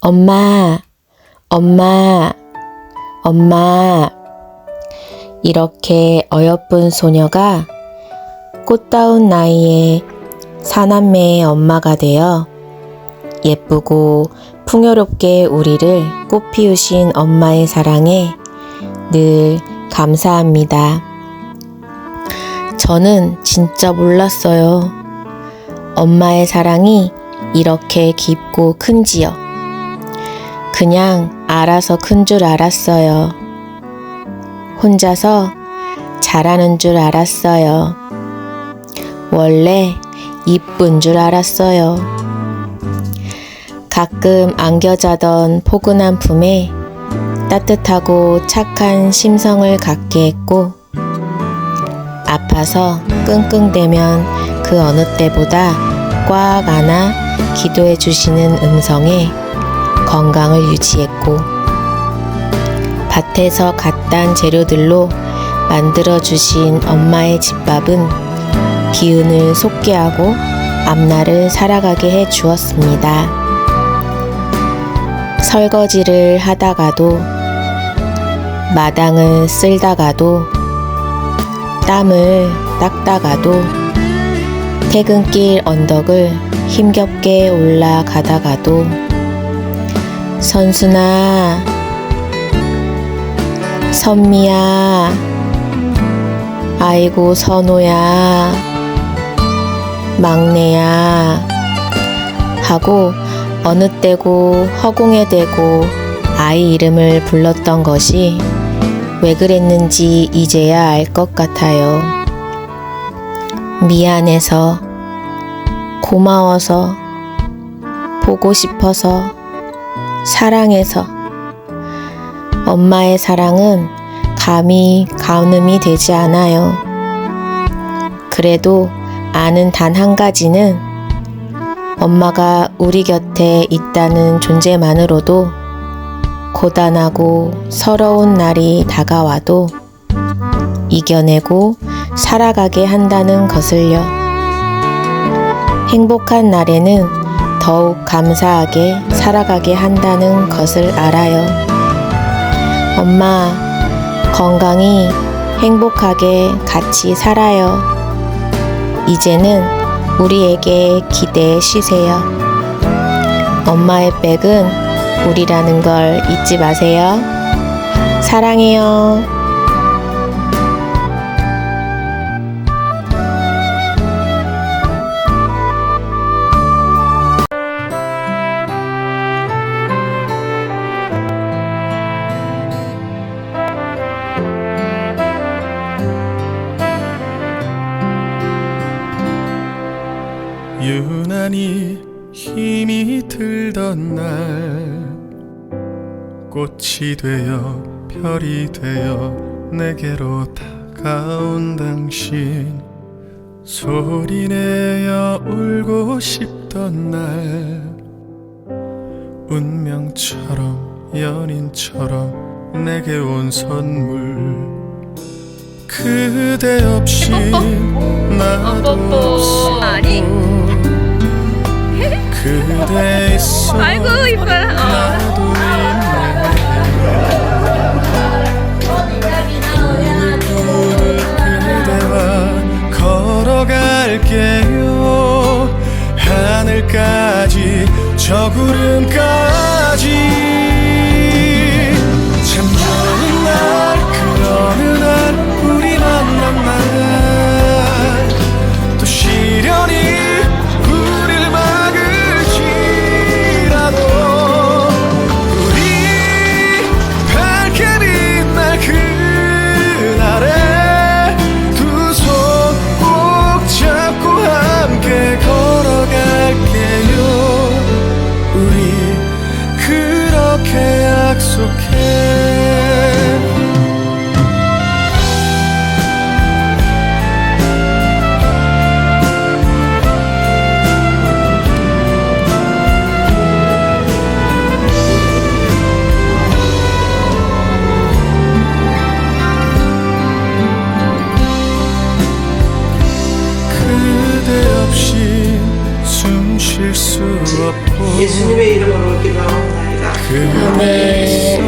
엄마, 엄마, 엄마. 이렇게 어여쁜 소녀가 꽃다운 나이에 사남매의 엄마가 되어 예쁘고 풍요롭게 우리를 꽃 피우신 엄마의 사랑에 늘 감사합니다. 저는 진짜 몰랐어요. 엄마의 사랑이 이렇게 깊고 큰지요. 그냥 알아서 큰 줄 알았어요. 혼자서 잘하는 줄 알았어요. 원래 이쁜 줄 알았어요. 가끔 안겨자던 포근한 품에 따뜻하고 착한 심성을 갖게 했고, 아파서 끙끙대면 그 어느 때보다 꽉 안아 기도해 주시는 음성에 건강을 유지했고, 밭에서 갓단 재료들로 만들어 주신 엄마의 집밥은 기운을 솟게 하고 앞날을 살아가게 해 주었습니다. 설거지를 하다가도 마당을 쓸다가도 땀을 닦다가도 퇴근길 언덕을 힘겹게 올라가다가도 선순아 선미야 아이고 선호야 막내야 하고 어느 때고 허공에 대고 아이 이름을 불렀던 것이 왜 그랬는지 이제야 알 것 같아요. 미안해서, 고마워서, 보고 싶어서, 사랑해서. 엄마의 사랑은 감히 가늠이 되지 않아요. 그래도 아는 단 한 가지는 엄마가 우리 곁에 있다는 존재만으로도 고단하고 서러운 날이 다가와도 이겨내고 살아가게 한다는 것을요. 행복한 날에는 더욱 감사하게 살아가게 한다는 것을 알아요. 엄마, 건강히 행복하게 같이 살아요. 이제는 우리에게 기대해 쉬세요. 엄마의 백은 우리라는 걸 잊지 마세요. 사랑해요. 유난히 힘이 들던 날 꽃이 되어 별이 되어 내게로 다가온 당신 소리내어 울고 싶던 날 운명처럼 연인처럼 내게 온 선물 그대 없이 나도 없어. 그대 있어. 아이고 이뻐라. 나도 있네. 그대와 걸어갈게요. 하늘까지 저 구름까지 약속해 예수님의 이름으로 기도합니다. 그늘에서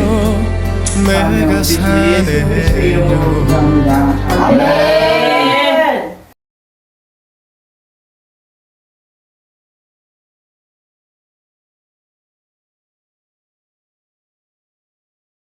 내가 사네요 감사합니다.